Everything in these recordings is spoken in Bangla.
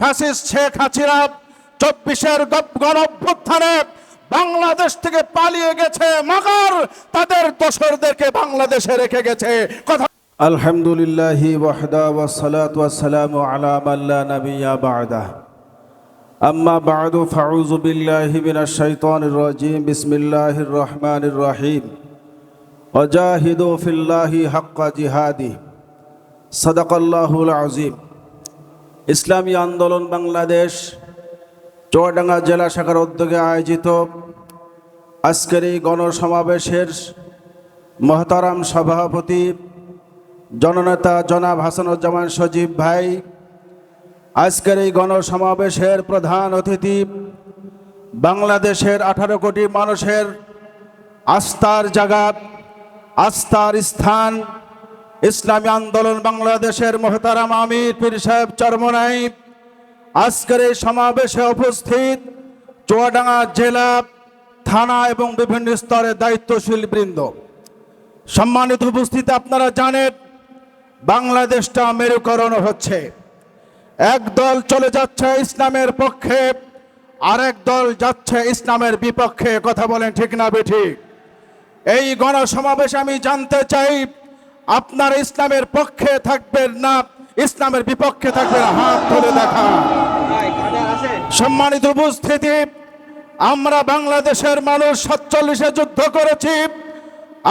ফ্যাসিস শেখ হাসিনা চব্বিশের গণভ্যুত্থানে বাংলাদেশ থেকে পালিয়ে গেছে মগর। তাদের দোষরদেরকে বাংলাদেশে রেখে গেছে। কথা আলহামদুলিল্লাহ ওয়াহদা ওয়াসসালাতু আলা মান লা নাবিয়্যা আম্মা বা'দু, ফাউযু বিল্লাহি মিনাশ শাইতানির রাজীম, বিসমিল্লাহির রহিম। ওয়াজাহিদু ফিল্লাহি হাক্কা জিহাদি। সাদাকাল্লাহুল আযীম। ইসলামী আন্দোলন বাংলাদেশ চুয়াডাঙ্গা জেলা শাখার উদ্যোগে আয়োজিত আজকের এই গণসমাবেশের মহতারাম সভাপতি জননেতা জনাব হাসানুজ্জামান সজীব ভাই, আজকের এই গণসমাবেশের প্রধান অতিথি বাংলাদেশের আঠারো কোটি মানুষের আস্থার জায়গা, আস্থার স্থান ইসলামী আন্দোলন বাংলাদেশের মোহতারাম আমির পীর সাহেব চরমনাই। আজকের এই সমাবেশে উপস্থিত চুয়াডাঙ্গা জেলা, থানা এবং বিভিন্ন স্তরের দায়িত্বশীল বৃন্দ। সম্মানিত উপস্থিত আপনারা জানেন, বাংলাদেশটা মেরুকরণ হচ্ছে। এক দল চলে যাচ্ছে ইসলামের পক্ষে, আরেক দল যাচ্ছে ইসলামের বিপক্ষে। কথা বলেন ঠিক না, বেঠিক। এই গণসমাবেশ আমি জানতে চাই আপনারা ইসলামের পক্ষে থাকবেন না, ইসলামের বিপক্ষে থাকবেন হাত তুলে দেখা। সম্মানিত উপস্থিতি, আমরা বাংলাদেশের মানুষ সাতচল্লিশে যুদ্ধ করেছি,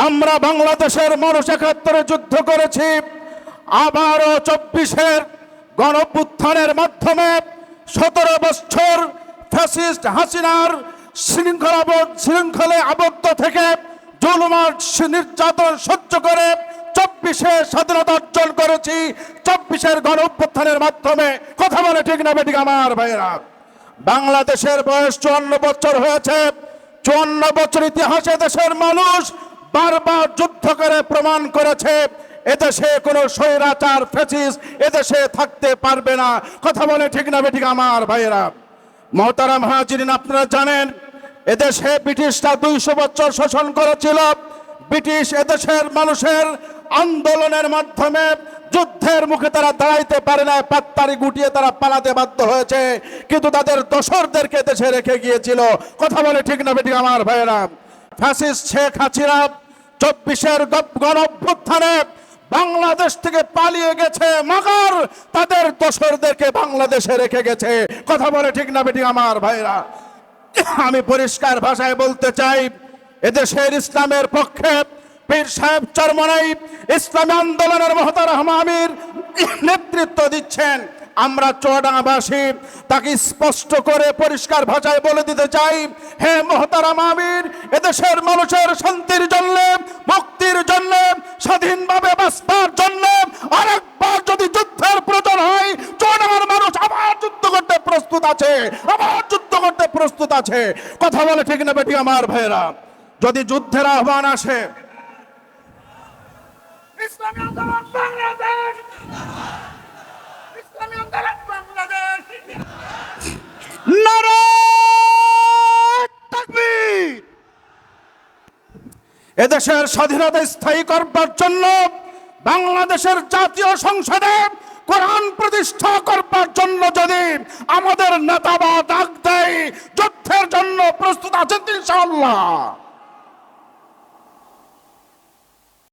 আমরা বাংলাদেশের মানুষ একাত্তরে যুদ্ধ করেছি, আবারও চব্বিশের গণপুত্থানের মাধ্যমে সতেরো বছর ফ্যাসিস্ট হাসিনার শৃঙ্খলাবোধ শৃঙ্খলে আবদ্ধ থেকে জুলুমার নির্যাতন সহ্য করে চব্বিশে স্বাধীনতা অর্জন করেছি, চব্বিশের গণ অভ্যুত্থানের মাধ্যমে। কথা বলে ঠিক না বেটিক আমার ভাইয়েরা। বাংলাদেশের বয়স চুয়ান্ন বছর হয়েছে। চুয়ান্ন বছর ইতিহাসে দেশের মানুষ বারবার যুদ্ধ করে প্রমাণ করেছে, এদেশে কোনো স্বৈরাচার ফেসিস এদেশে থাকতে পারবে না। কথা বলে ঠিক না বেঠিক আমার ভাইয়েরা। মহতারাম হাজিরিন, আপনারা জানেন, এদেশে ব্রিটিশরা দুইশো বছর শাসন করেছিল। ব্রিটিশ এদেশের মানুষের আন্দোলনের মাধ্যমে যুদ্ধের মুখে তারা দাঁড়াইতে পারে না পাত্তারি গুটিয়ে তারা পালাতে বাধ্য হয়েছে। কিন্তু তাদের দোসরদেরকে দেশে রেখে গিয়েছিল। কথা বলে ঠিক না বেটি আমার ভাইয়েরা? ফ্যাসিস্ট শেখ হাসিনা চব্বিশের গণ অভ্যুত্থানে বাংলাদেশ থেকে পালিয়ে গেছে, মগর তাদের দোসরদেরকে বাংলাদেশে রেখে গেছে। কথা বলে ঠিক না বেটি আমার ভাইরা আমি পরিষ্কার ভাষায় বলতে চাই এদেশের ইসলামের পক্ষে পীর সাহেব চরমনাই ইসলামী আন্দোলনের মহতারাম আমির নেতৃত্ব দিচ্ছেন। আমরা চুয়াডাঙ্গাবাসী তাকে স্পষ্ট করে পরিষ্কার ভাষায় বলে দিতে চাই, হে মহতারাম আমির, এদেশের মানুষের শান্তির জন্য, মুক্তির জন্য, স্বাধীনভাবে বাঁচবার জন্য আরেকবার যদি যুদ্ধের প্রয়োজন হয়, চুয়াডাঙ্গার মানুষ আবার যুদ্ধ করতে প্রস্তুত আছে, আবার যুদ্ধ করতে প্রস্তুত আছে। কথা বলে ঠিক না বেটি আমার ভাইয়েরা। যদি যুদ্ধের আহ্বান আসে। এদেশের স্বাধীনতা স্থায়ী করবার জন্য বাংলাদেশের জাতীয় সংসদে কোরআন প্রতিষ্ঠা করবার জন্য যদি আমাদের নেতা বা ডাক দেয় যুদ্ধের জন্য প্রস্তুত আছেন ইনশাআল্লাহ।